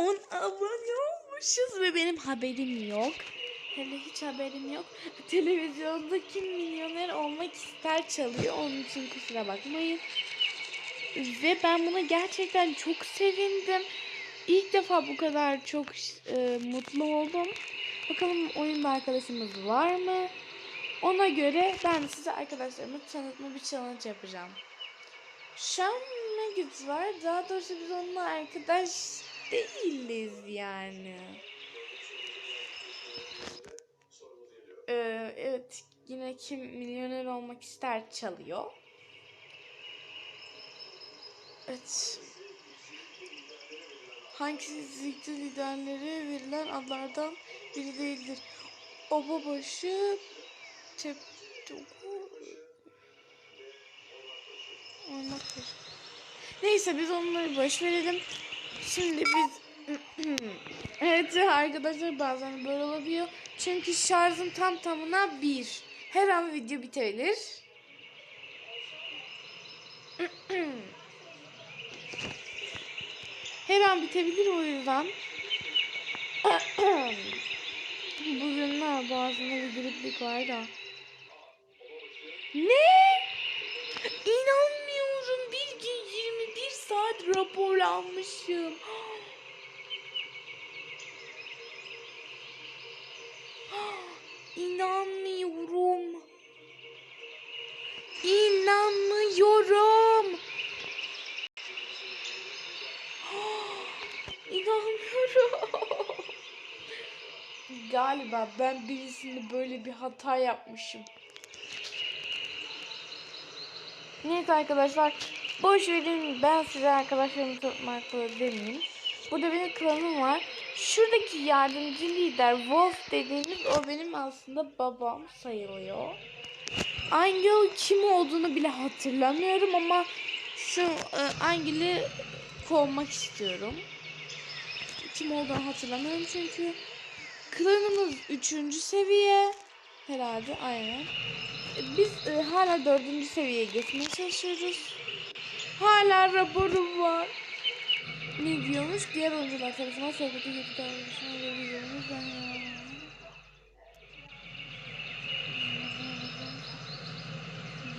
10 abone olmuşuz ve benim haberim yok. Hele hiç haberim yok. Televizyonda kim milyoner olmak ister çalıyor. Onun için kusura bakmayın. Ve ben buna gerçekten çok sevindim. İlk defa bu kadar çok e, mutlu oldum. Bakalım oyunda arkadaşımız var mı? Ona göre ben size arkadaşlarımı tanıtma bir challenge yapacağım. Şu an Megit var. Daha doğrusu biz onunla arkadaş değiliz yani. Ee, evet yine kim milyoner olmak ister çalıyor. Evet. Hangisi zikri liderlere verilen adlardan biri değildir? Oba başı tep olmaktır. Neyse biz onları boş verelim. Şimdi biz evet arkadaşlar bazen böyle olabiliyor. Çünkü şarjım tam tamına bir. Her an video bitebilir. Her an bitebilir o yüzden. Bugün ne boğazımda bir griplik var da. Ne? İnanmıyorum. Bir gün 21 saat raporlanmışım. İnanmıyorum. İnanmıyorum. İnanmıyorum. Galiba ben birisinde böyle bir hata yapmışım. Neyse arkadaşlar boş verin ben size arkadaşlarımı tutmakla demeyeyim. Burada benim klanım var. Şuradaki yardımcı lider Wolf dediğimiz o benim aslında babam sayılıyor. Angel kim olduğunu bile hatırlamıyorum ama şu e, Angel'i kovmak istiyorum. Kim olduğunu hatırlamıyorum çünkü. Klanımız 3. seviye. Herhalde aynen. Biz e, hala 4. seviyeye geçmeye çalışıyoruz. Hala raporum var. Ne diyormuş? Diğer oyuncular tarafından sohbeti kötü davranışına veriyormuş. Ben ya.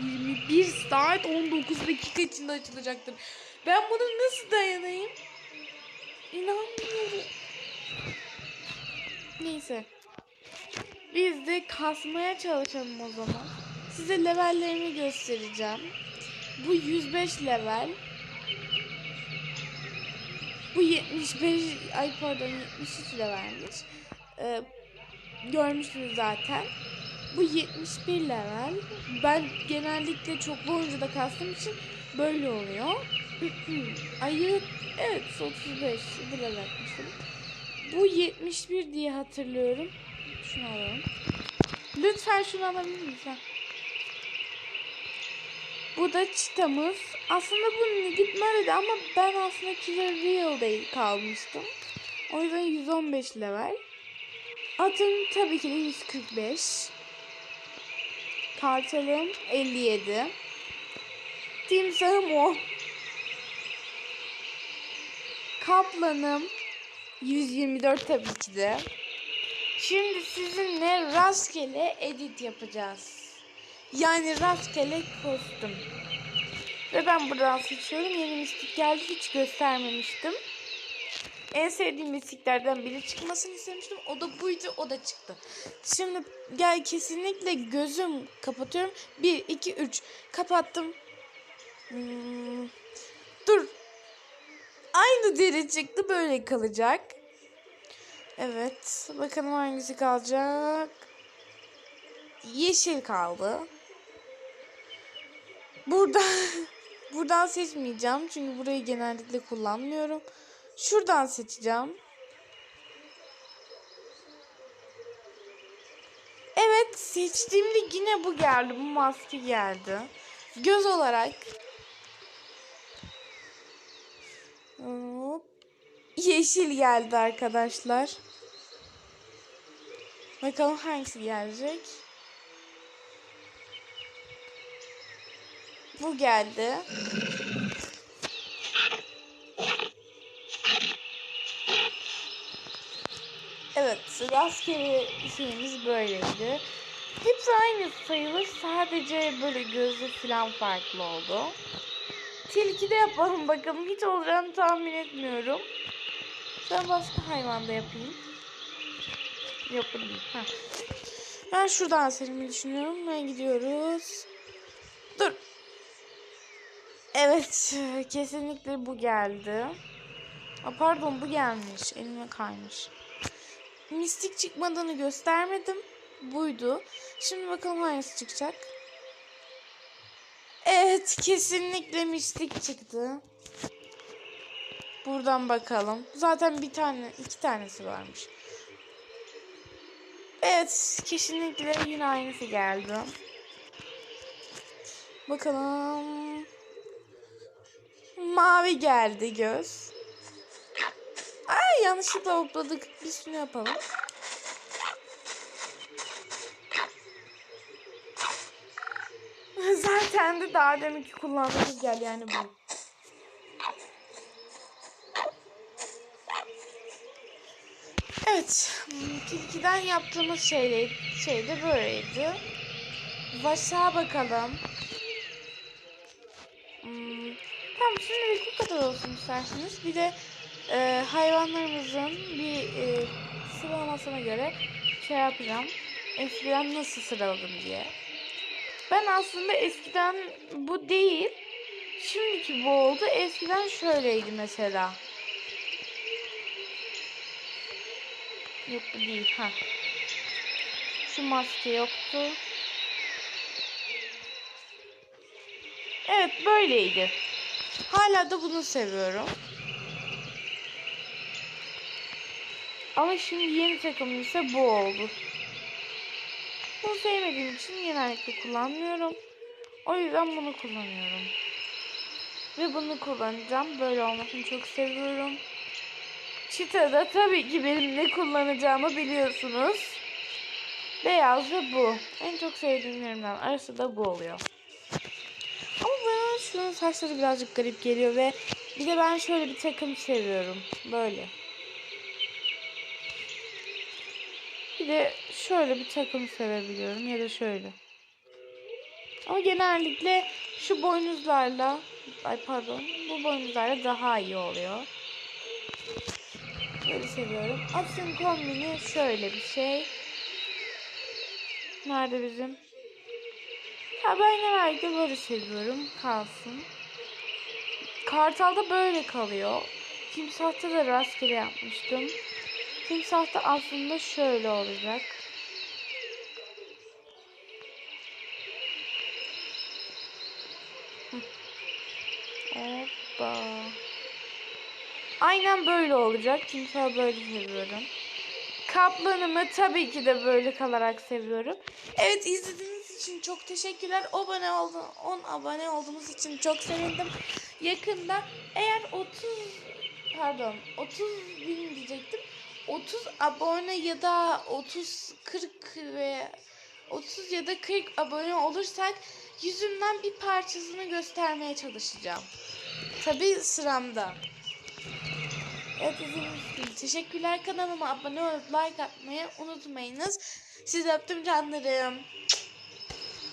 ...21 saat 19 dakika içinde açılacaktır. Ben bunu nasıl dayanayım? İnanmıyorum. Neyse. Biz de kasmaya çalışalım o zaman. Size levellerimi göstereceğim. Bu 105 level. Bu 75 ay pardon 73 levelmiş. Ee, görmüşsünüz zaten. Bu 71 level. Ben genellikle çoklu oyuncuda kastım için böyle oluyor. Ayı evet 35 bu level yapmıştım. Bu 71 diye hatırlıyorum. Şunu alalım. Lütfen şunu alabilir miyiz? Bu da çıtamız. Aslında bu gitmedi ama ben aslında Killer Real'de kalmıştım. O yüzden 115 level. Atım tabii ki de 145. Kartalım 57. Timsahım 10. Kaplanım 124 tabii ki de. Şimdi sizinle rastgele edit yapacağız. Yani rastgele kostüm. Ve ben buradan seçiyorum. Yeni mistik geldi. Hiç göstermemiştim. En sevdiğim mistiklerden biri çıkmasını istemiştim. O da buydu. O da çıktı. Şimdi gel kesinlikle gözüm kapatıyorum. 1, 2, 3. Kapattım. Hmm. Dur. Aynı deri çıktı. Böyle kalacak. Evet. Bakalım hangisi kalacak. Yeşil kaldı. Burada buradan seçmeyeceğim. Çünkü burayı genellikle kullanmıyorum. Şuradan seçeceğim. Evet seçtiğimde yine bu geldi. Bu maske geldi. Göz olarak Hop. Yeşil geldi arkadaşlar. Bakalım hangisi gelecek. Bu geldi. rastgele şeyimiz böyleydi. Hepsi aynı sayılır. Sadece böyle gözü falan farklı oldu. Tilki de yapalım bakalım. Hiç olacağını tahmin etmiyorum. Ben başka hayvanda yapayım. Değil. Heh. Ben şuradan serimi düşünüyorum. Ben gidiyoruz. Evet. Kesinlikle bu geldi. Aa, pardon bu gelmiş. Elime kaymış. Mistik çıkmadığını göstermedim. Buydu. Şimdi bakalım hangisi çıkacak. Evet kesinlikle mistik çıktı. Buradan bakalım. Zaten bir tane, iki tanesi varmış. Evet, kesinlikle yine aynısı geldi. Bakalım. Mavi geldi göz. Ay yanlışlıkla hopladık. Bir şunu yapalım. Zaten de daha deminki kullandığımız gel yani bu. Evet. Tilkiden yaptığımız şey, şey de böyleydi. Başa bakalım. Hmm, tamam şimdilik bu kadar olsun isterseniz. Bir de e, hayvanlarımızın bir e, sıralamasına göre şey yapacağım. Eskiden nasıl sıraladım diye. Ben aslında eskiden bu değil. Şimdiki bu oldu. Eskiden şöyleydi mesela. Yok bu değil. Ha. Şu maske yoktu. Evet böyleydi. Hala da bunu seviyorum. Ama şimdi yeni takımım ise bu oldu. Bunu sevmediğim için genellikle kullanmıyorum. O yüzden bunu kullanıyorum. Ve bunu kullanacağım. Böyle olmasını çok seviyorum. Çita'da tabii ki benim ne kullanacağımı biliyorsunuz. Beyaz ve bu. En çok sevdiğimlerimden arası da bu oluyor. Şunun saçları birazcık garip geliyor ve bir de ben şöyle bir takım seviyorum. Böyle. Bir de şöyle bir takım sevebiliyorum ya da şöyle. Ama genellikle şu boynuzlarla ay pardon bu boynuzlarla daha iyi oluyor. Böyle seviyorum. Aslında kombini şöyle bir şey. Nerede bizim? Ya ben genellikle böyle seviyorum. Kalsın. Kartalda böyle kalıyor. Timsahta da rastgele yapmıştım. Timsahta aslında şöyle olacak. Hoppa. Aynen böyle olacak. Timsahı böyle seviyorum. Kaplanımı tabii ki de böyle kalarak seviyorum. Evet izlediğiniz için çok teşekkürler. Abone oldu, 10 abone olduğunuz için çok sevindim. Yakında eğer 30 pardon 30 bin diyecektim. 30 abone ya da 30 40 ve 30 ya da 40 abone olursak yüzümden bir parçasını göstermeye çalışacağım. Tabii sıramda. Evet izlediğiniz için teşekkürler. Kanalıma abone olup like atmayı unutmayınız. Sizi öptüm canlarım.